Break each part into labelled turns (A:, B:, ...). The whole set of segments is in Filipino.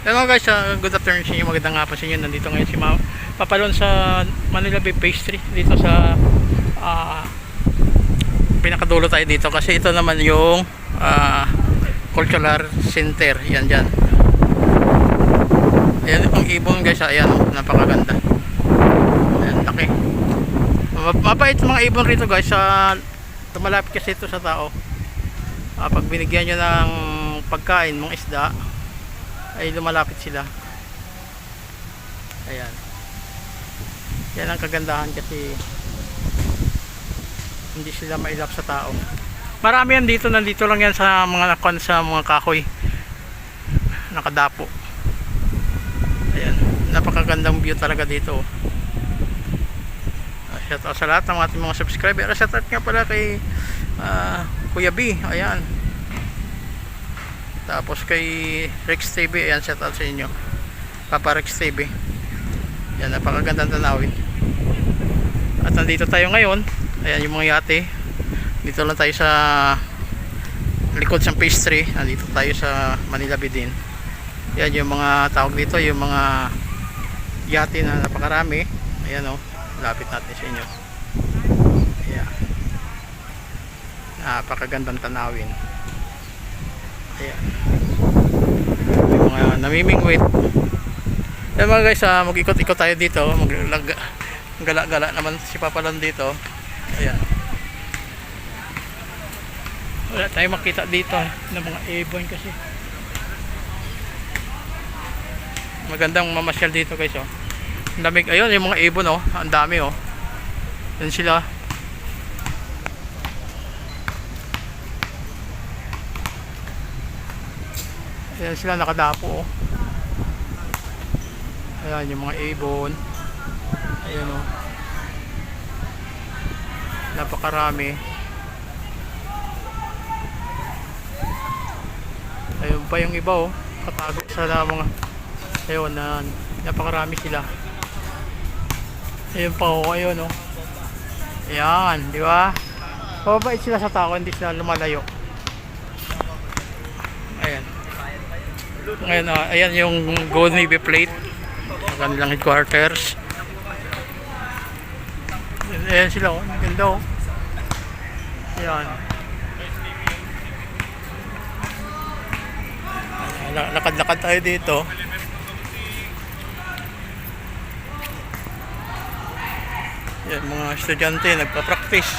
A: Mga guys, uh, good afternoon sa inyo, magandang hapon sa inyo. Nandito ngayon si Ma Papalon sa Manila Bay Pastry dito sa ah, pinakadulo tayo dito kasi ito naman yung ah, cultural center. Yan dyan. Ayan ang ibon guys, ayan, napakaganda. Ayan, laki. Ma- Mabait mga ibon rito guys, sa tumalapit kasi ito sa tao. Ah, pag binigyan nyo ng pagkain, mga isda, ay lumalapit sila. Ayan. Yan ang kagandahan kasi hindi sila mailap sa tao. Marami yan dito, nandito lang yan sa mga nakon sa mga kahoy. Nakadapo. Ayan. Napakagandang view talaga dito. Ah, Shout out sa lahat ng ating mga subscriber. Shout out nga pala kay ah, Kuya B. Ayan. Tapos kay Rex TV, ayan, shout out sa inyo. Papa Rex TV. Yan, napakagandang tanawin. At nandito tayo ngayon. Ayan yung mga yate. Dito lang tayo sa likod ng pastry. Nandito tayo sa Manila Bay din. Yan yung mga tawag dito, yung mga yate na napakarami. Ayan o, lapit natin sa inyo. Ayan. Napakagandang tanawin. Ayan. Yung mga namimingwit. Yan mga guys, ah, mag-ikot-ikot tayo dito. Maglag gala-gala naman si Papalan dito. Ayan. Wala tayong makita dito eh, ng mga ibon kasi. Magandang mamasyal dito guys oh. Ang lamig. Ayun, yung mga ibon oh. Ang dami oh. Yan sila. Ayan sila nakadapo. Ayan yung mga ibon. Ayan oh. Napakarami. Ayun pa yung iba oh. Katago sa mga ayun na napakarami sila. Ayun pa oh, ayun oh. Ayan, di ba? Pababait sila sa tao, hindi sila lumalayo. Ayan. Ngayon, ah, ayan yung Gold Navy plate. Ang kanilang headquarters. Ayan sila, oh. Ganda, oh. Ayan. Ayan, la- Lakad-lakad tayo dito. Yan, mga estudyante nagpa-practice.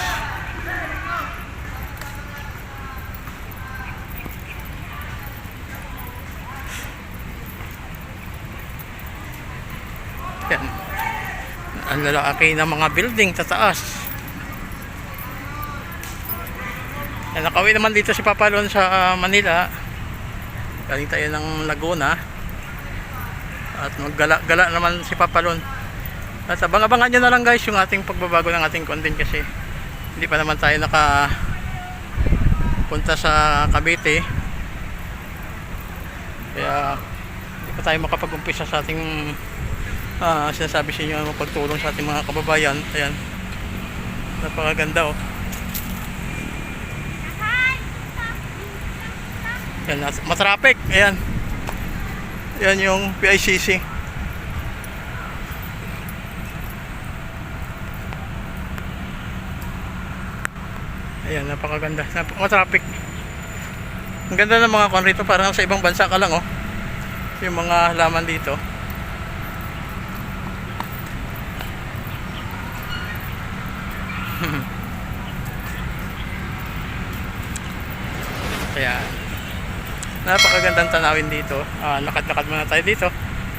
A: Yan. Ang lalaki ng mga building sa taas. Yan, nakauwi naman dito si Papalon sa ah, Manila. Galing tayo ng Laguna. At maggala-gala naman si Papalon. At abang-abangan nyo na lang guys yung ating pagbabago ng ating content kasi hindi pa naman tayo naka punta sa Cavite. Kaya hindi pa tayo makapag-umpisa sa ating ah, sinasabi sa inyo ang pagtulong sa ating mga kababayan. Ayan. Napakaganda oh. Yan, nas- matraffic. Ayan. Yan yung PICC. Ayan, napakaganda. Nap matraffic. Ang ganda ng mga kon rito. Parang sa ibang bansa ka lang, oh. Yung mga halaman dito. Kaya, napakagandang tanawin dito. Ah, lakad-lakad muna tayo dito.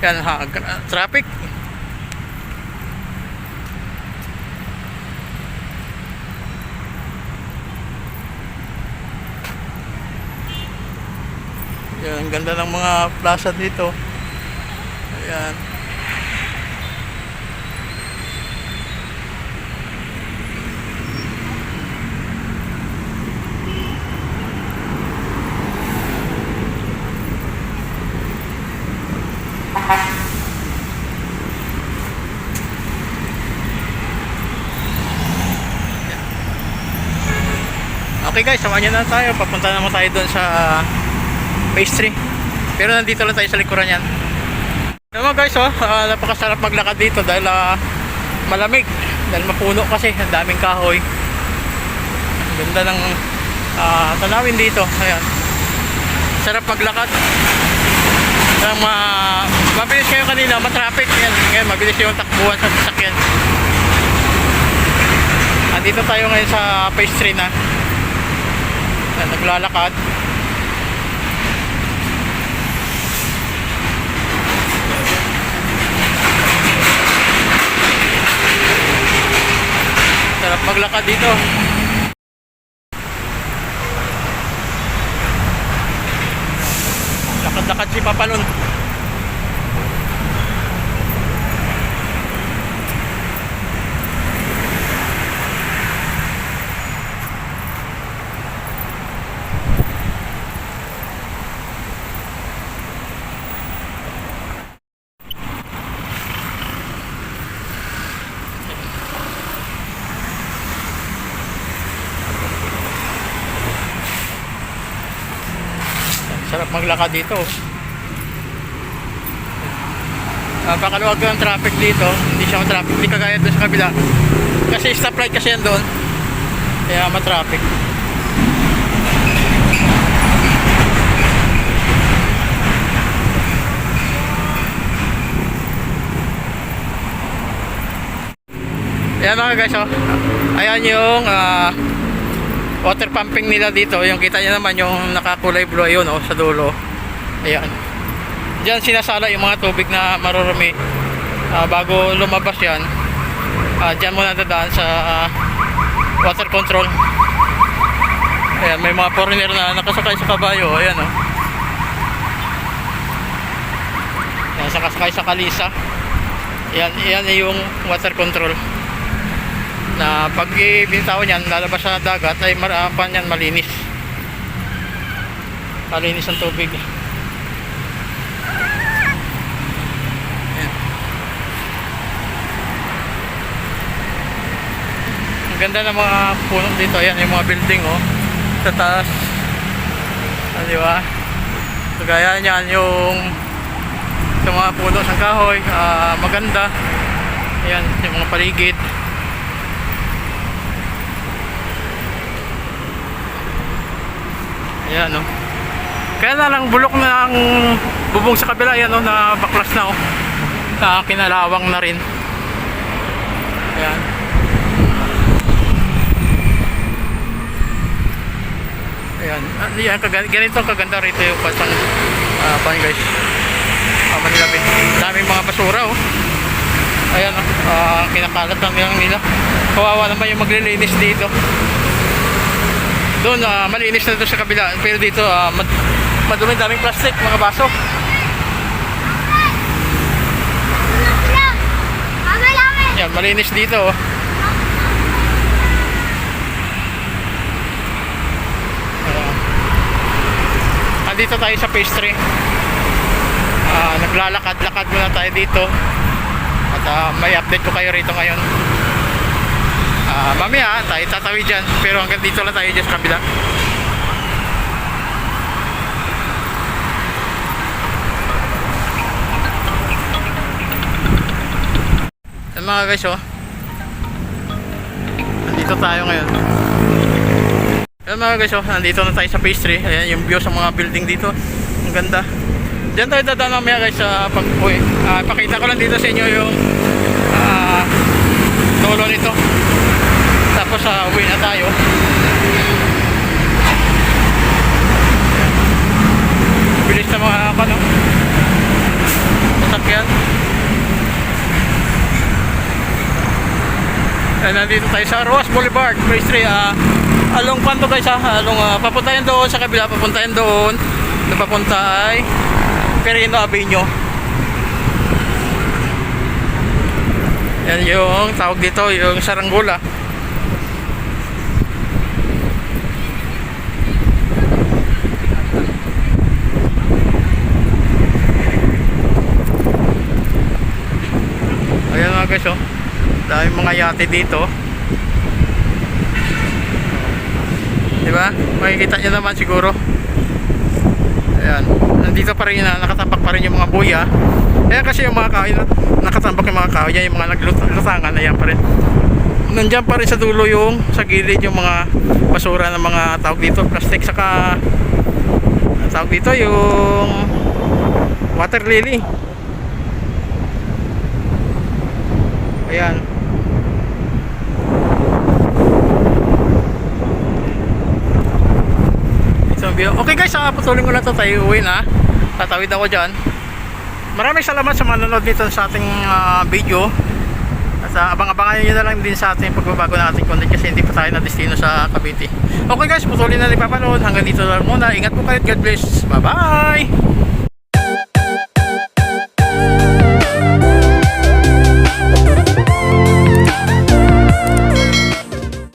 A: Yan, ha, gra- traffic. Yan, ang ganda ng mga plaza dito. Ayan. Okay guys, samahan nyo na tayo. Papunta naman tayo doon sa pastry. Pero nandito lang tayo sa likuran yan. Naman guys, oh, ah, napakasarap maglakad dito dahil ah, malamig. Dahil mapuno kasi, ang daming kahoy. Ang ganda ng ah, tanawin dito. Ayan. Sarap maglakad. Parang ma mabilis kayo kanina, matraffic. Yan, ngayon, mabilis yung takbuhan sa sasakyan. Andito tayo ngayon sa phase 3 na. Ayan, naglalakad. Sarap maglakad dito. Lakad-lakad si Papa Sarap maglakad dito. Napakaluwag ng traffic dito. Hindi siya traffic. Hindi kagaya doon sa kabila. Kasi stoplight kasi yan doon. Kaya matraffic. Ayan mga guys, oh. Ayan yung ah, water pumping nila dito. Yung kita nyo naman yung nakakulay blue yun, oh, sa dulo. Ayan. Diyan sinasala yung mga tubig na marurumi. Ah, bago lumabas yan, ah, diyan muna dadaan sa ah, water control. Ayan, may mga foreigner na nakasakay sa kabayo. Ayan, oh. Ayan, sakasakay sa kalisa. Yan, yan yung water control na pag ibintawan yan lalabas sa dagat ay marapan yan malinis. Malinis ang tubig. Ang ganda ng mga puno dito. Ayan yung mga building oh. Sa taas. Ah, ba? So, gaya niyan yung yung mga puno sa kahoy ah, maganda. Ayan yung mga paligid Ayan, no. Kaya na lang bulok na ang bubong sa kabila, ayan, no, na baklas na, oh. Na kinalawang na rin. Ayan. Ayan. Ah, Yan, kagan- ganito kaganda rito yung pasang uh, pan guys. Uh, Manila Bay. Daming mga basura, oh. Ayan, oh. Ah, kinakalat lang nila. Kawawa naman yung maglilinis dito. Doon, ah, malinis na doon sa kabila. Pero dito, ah, mad madumi daming plastic, mga baso. Yan, malinis dito. oh. Ah. andito tayo sa 3. Ah, naglalakad-lakad muna tayo dito. At ah, may update ko kayo rito ngayon. Ah, mamaya tayo tatawid dyan. Pero hanggang dito lang tayo dyan sa kabila. Yan mga guys oh. Nandito tayo ngayon. Yan mga guys oh, nandito na tayo sa 3. Ayan yung view sa mga building dito. Ang ganda. Diyan tayo dadaan mamaya guys sa pag-uwi. Ah, pakita ko lang dito sa inyo yung ah, dulo nito. Tapos sa uwi na tayo. Bilis na mga ano. Sasakyan. Ayan, nandito tayo sa Roas Boulevard, Phase 3. ah along kanto guys ha, along uh, papunta yan doon sa kabila, papunta yan doon. Na papunta ay Perino Avenue. Yan yung tawag dito, yung saranggola. Ayan mga guys oh. Daming mga yate dito. Di ba? Makikita nyo naman siguro. Ayan. Nandito pa rin na nakatambak pa rin yung mga buya. Ayan kasi yung mga kahoy na nakatambak yung mga kahoy. Yung mga naglutangan. Ayan pa rin. Nandiyan pa rin sa dulo yung sa gilid yung mga basura ng mga tawag dito. Plastic saka tawag dito yung water lily. Ayan. Okay guys, ah, patuloy ko na to tayo uwi na. Tatawid ako dyan. Maraming salamat sa manonood nito sa ating ah, video. At ah, abang-abangan nyo na lang din sa ating pagbabago ng ating content kasi hindi pa tayo na destino sa Cavite. Okay guys, patuloy na rin papanood. Hanggang dito lang muna. Ingat po kayo. God bless. Bye-bye!